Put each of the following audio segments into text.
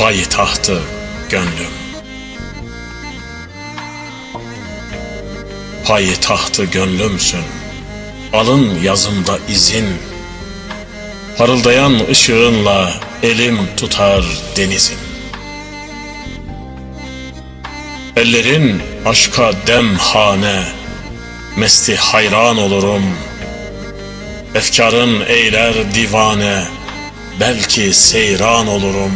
payitahtı gönlüm. Payitahtı gönlümsün, alın yazımda izin. Parıldayan ışığınla elim tutar denizin. Ellerin aşka demhane, mesti hayran olurum. Efkarın eyler divane, belki seyran olurum.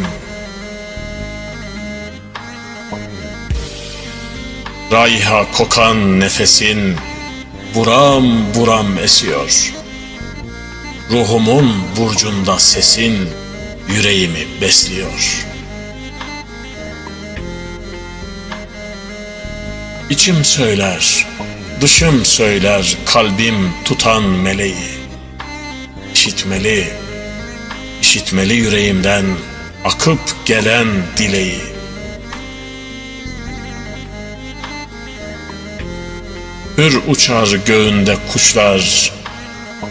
Raiha kokan nefesin buram buram esiyor. Ruhumun burcunda sesin yüreğimi besliyor. İçim söyler, dışım söyler kalbim tutan meleği. İşitmeli, işitmeli yüreğimden akıp gelen dileği. Hür uçar göğünde kuşlar,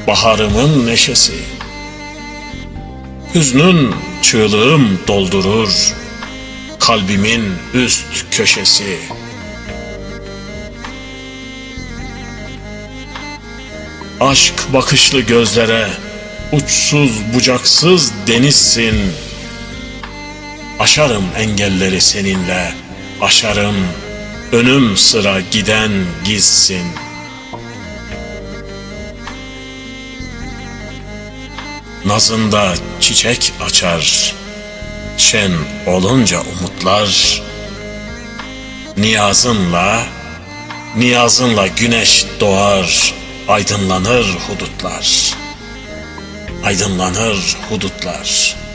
baharımın neşesi. Hüznün çığlığım doldurur, kalbimin üst köşesi. Aşk bakışlı gözlere, uçsuz bucaksız denizsin. Aşarım engelleri seninle, aşarım önüm sıra giden gizsin. Nazında çiçek açar, şen olunca umutlar, niyazınla, niyazınla güneş doğar, aydınlanır hudutlar, aydınlanır hudutlar.''